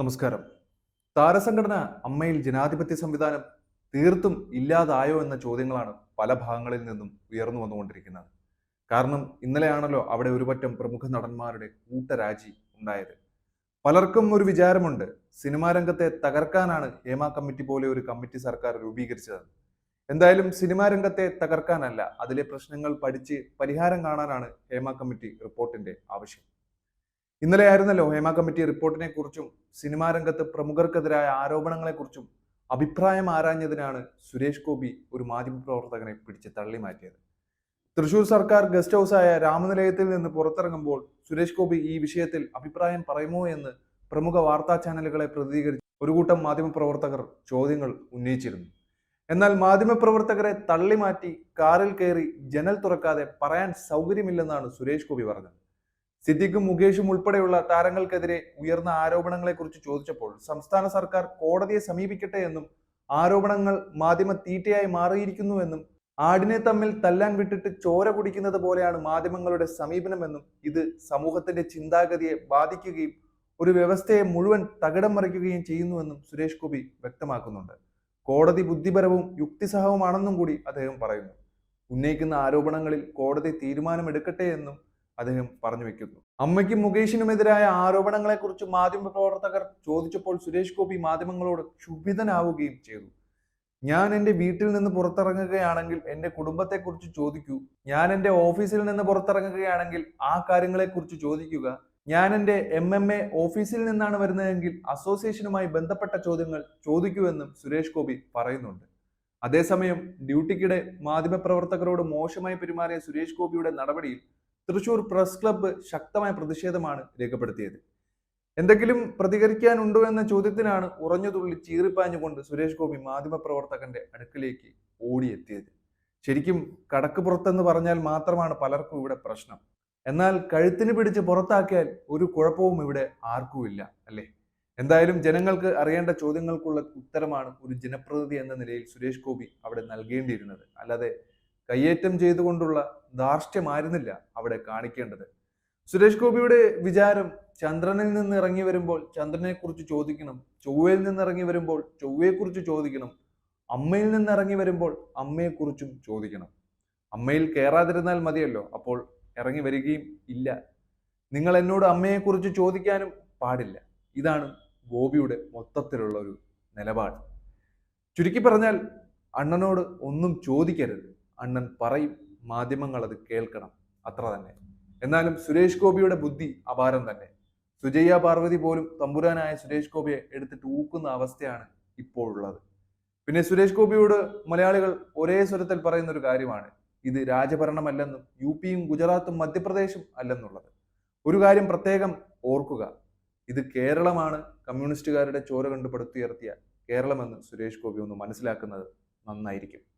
നമസ്കാരം. താരസംഘടന അമ്മയിൽ ജനാധിപത്യ സംവിധാനം തീർത്തും ഇല്ലാതായോ എന്ന ചോദ്യങ്ങളാണ് പല ഭാഗങ്ങളിൽ നിന്നും ഉയർന്നു വന്നുകൊണ്ടിരിക്കുന്നത്. കാരണം ഇന്നലെയാണല്ലോ അവിടെ ഒരുപറ്റം പ്രമുഖ നടന്മാരുടെ കൂട്ടരാജി ഉണ്ടായത്. പലർക്കും ഒരു വിചാരമുണ്ട് സിനിമാ രംഗത്തെ തകർക്കാനാണ് ഹേമ കമ്മിറ്റി പോലെ ഒരു കമ്മിറ്റി സർക്കാർ രൂപീകരിച്ചത്. എന്തായാലും സിനിമാ രംഗത്തെ തകർക്കാനല്ല അതിലെ പ്രശ്നങ്ങൾ പഠിച്ച് പരിഹാരം കാണാനാണ് ഹേമ കമ്മിറ്റി റിപ്പോർട്ടിന്റെ ആവശ്യം. ഇന്നലെ ആയിരുന്നല്ലോ ഹേമ കമ്മിറ്റി റിപ്പോർട്ടിനെ കുറിച്ചും സിനിമാ രംഗത്ത് പ്രമുഖർക്കെതിരായ ആരോപണങ്ങളെ കുറിച്ചും അഭിപ്രായം ആരാഞ്ഞതിനാണ് സുരേഷ് ഗോപി ഒരു മാധ്യമ പ്രവർത്തകനെ പിടിച്ച് തള്ളി മാറ്റിയത്. തൃശൂർ സർക്കാർ ഗസ്റ്റ് ഹൗസായ രാമനിലയത്തിൽ നിന്ന് പുറത്തിറങ്ങുമ്പോൾ സുരേഷ് ഗോപി ഈ വിഷയത്തിൽ അഭിപ്രായം പറയുമോ എന്ന് പ്രമുഖ വാർത്താ ചാനലുകളെ പ്രതികരിച്ച് ഒരു കൂട്ടം മാധ്യമപ്രവർത്തകർ ചോദ്യങ്ങൾ ഉന്നയിച്ചിരുന്നു. എന്നാൽ മാധ്യമപ്രവർത്തകരെ തള്ളി മാറ്റി കാറിൽ കയറി ജനൽ തുറക്കാതെ പറയാൻ സൗകര്യമില്ലെന്നാണ് സുരേഷ് ഗോപി പറഞ്ഞത്. സിദ്ദിഖും മുകേഷും ഉൾപ്പെടെയുള്ള താരങ്ങൾക്കെതിരെ ഉയർന്ന ആരോപണങ്ങളെക്കുറിച്ച് ചോദിച്ചപ്പോൾ സംസ്ഥാന സർക്കാർ കോടതിയെ സമീപിക്കട്ടെ എന്നും ആരോപണങ്ങൾ മാധ്യമ തീറ്റയായി മാറിയിരിക്കുന്നുവെന്നും ആടിനെ തമ്മിൽ തല്ലാൻ വിട്ടിട്ട് ചോര കുടിക്കുന്നത് പോലെയാണ് മാധ്യമങ്ങളുടെ സമീപനമെന്നും ഇത് സമൂഹത്തിന്റെ ചിന്താഗതിയെ ബാധിക്കുകയും ഒരു വ്യവസ്ഥയെ മുഴുവൻ തകിടം മറിക്കുകയും ചെയ്യുന്നുവെന്നും സുരേഷ് ഗോപി വ്യക്തമാക്കുന്നുണ്ട്. കോടതി ബുദ്ധിപരവും യുക്തിസഹവുമാണെന്നും കൂടി അദ്ദേഹം പറയുന്നു. ഉന്നയിക്കുന്ന ആരോപണങ്ങളിൽ കോടതി തീരുമാനമെടുക്കട്ടെ എന്നും അദ്ദേഹം പറഞ്ഞു വെക്കുന്നു. അമ്മയ്ക്കും മുകേഷിനുമെതിരായ ആരോപണങ്ങളെക്കുറിച്ച് മാധ്യമപ്രവർത്തകർ ചോദിച്ചപ്പോൾ സുരേഷ് ഗോപി മാധ്യമങ്ങളോട് ക്ഷുഭിതനാവുകയും ചെയ്തു. ഞാൻ എന്റെ വീട്ടിൽ നിന്ന് പുറത്തിറങ്ങുകയാണെങ്കിൽ എന്റെ കുടുംബത്തെക്കുറിച്ച് ചോദിക്കൂ. ഞാൻ എന്റെ ഓഫീസിൽ നിന്ന് പുറത്തിറങ്ങുകയാണെങ്കിൽ ആ കാര്യങ്ങളെക്കുറിച്ച് ചോദിക്കുക. ഞാൻ എന്റെ എം എം എ ഓഫീസിൽ നിന്നാണ് വരുന്നതെങ്കിൽ അസോസിയേഷനുമായി ബന്ധപ്പെട്ട ചോദ്യങ്ങൾ ചോദിക്കൂവെന്നും സുരേഷ് ഗോപി പറയുന്നുണ്ട്. അതേസമയം ഡ്യൂട്ടിക്കിടെ മാധ്യമപ്രവർത്തകരോട് മോശമായി പെരുമാറിയ സുരേഷ് ഗോപിയുടെ നടപടിയിൽ തൃശൂർ പ്രസ് ക്ലബ്ബ് ശക്തമായ പ്രതിഷേധമാണ് രേഖപ്പെടുത്തിയത്. എന്തെങ്കിലും പ്രതികരിക്കാനുണ്ടോ എന്ന ചോദ്യത്തിനാണ് ഉറഞ്ഞുതുള്ളി ചീറിപ്പാഞ്ഞുകൊണ്ട് സുരേഷ് ഗോപി മാധ്യമപ്രവർത്തകന്റെ അടുക്കലേക്ക് ഓടിയെത്തിയത്. ശരിക്കും കടക്ക് പുറത്തെന്ന് പറഞ്ഞാൽ മാത്രമാണ് പലർക്കും ഇവിടെ പ്രശ്നം. എന്നാൽ കഴുത്തിന് പിടിച്ച് പുറത്താക്കിയാൽ ഒരു കുഴപ്പവും ഇവിടെ ആർക്കുമില്ല അല്ലേ? എന്തായാലും ജനങ്ങൾക്ക് അറിയേണ്ട ചോദ്യങ്ങൾക്കുള്ള ഉത്തരമാണ് ഒരു ജനപ്രതിനിധി എന്ന നിലയിൽ സുരേഷ് ഗോപി അവിടെ നൽകേണ്ടിയിരുന്നത്. അല്ലാതെ കയ്യേറ്റം ചെയ്തുകൊണ്ടുള്ള ധാർഷ്ട്യമായിരുന്നില്ല അവിടെ കാണിക്കേണ്ടത്. സുരേഷ് ഗോപിയുടെ വിചാരം ചന്ദ്രനിൽ നിന്ന് ഇറങ്ങി വരുമ്പോൾ ചന്ദ്രനെ കുറിച്ച് ചോദിക്കണം ചൊവ്വയിൽ നിന്ന് ഇറങ്ങി വരുമ്പോൾ ചൊവ്വയെക്കുറിച്ച് ചോദിക്കണം അമ്മയിൽ നിന്ന് ഇറങ്ങി വരുമ്പോൾ അമ്മയെക്കുറിച്ചും ചോദിക്കണം. അമ്മയിൽ കയറാതിരുന്നാൽ മതിയല്ലോ അപ്പോൾ ഇറങ്ങി വരികയും ഇല്ല. നിങ്ങൾ എന്നോട് അമ്മയെക്കുറിച്ച് ചോദിക്കാനും പാടില്ല. ഇതാണ് ഗോപിയുടെ മൊത്തത്തിലുള്ള ഒരു നിലപാട്. ചുരുക്കി പറഞ്ഞാൽ അണ്ണനോട് ഒന്നും ചോദിക്കരുത്. അണ്ണൻ പറയും മാധ്യമങ്ങൾ അത് കേൾക്കണം. അത്ര തന്നെ. എന്നാലും സുരേഷ് ഗോപിയുടെ ബുദ്ധി അപാരം തന്നെ. സുജയ്യ പാർവതി പോലും തമ്പുരാനായ സുരേഷ് ഗോപിയെ എടുത്തിട്ട് ഊക്കുന്ന അവസ്ഥയാണ് ഇപ്പോഴുള്ളത്. പിന്നെ സുരേഷ് ഗോപിയോട് മലയാളികൾ ഒരേ സ്വരത്തിൽ പറയുന്ന ഒരു കാര്യമാണ്. ഇത് രാജഭരണമല്ലെന്നും യു പിയും ഗുജറാത്തും മധ്യപ്രദേശും അല്ലെന്നുള്ളത്. ഒരു കാര്യം പ്രത്യേകം ഓർക്കുക. ഇത് കേരളമാണ്. കമ്മ്യൂണിസ്റ്റുകാരുടെ ചോര കണ്ട് പടുത്തുയർത്തിയ കേരളമെന്ന് സുരേഷ് ഗോപി ഒന്ന് മനസ്സിലാക്കുന്നത് നന്നായിരിക്കും.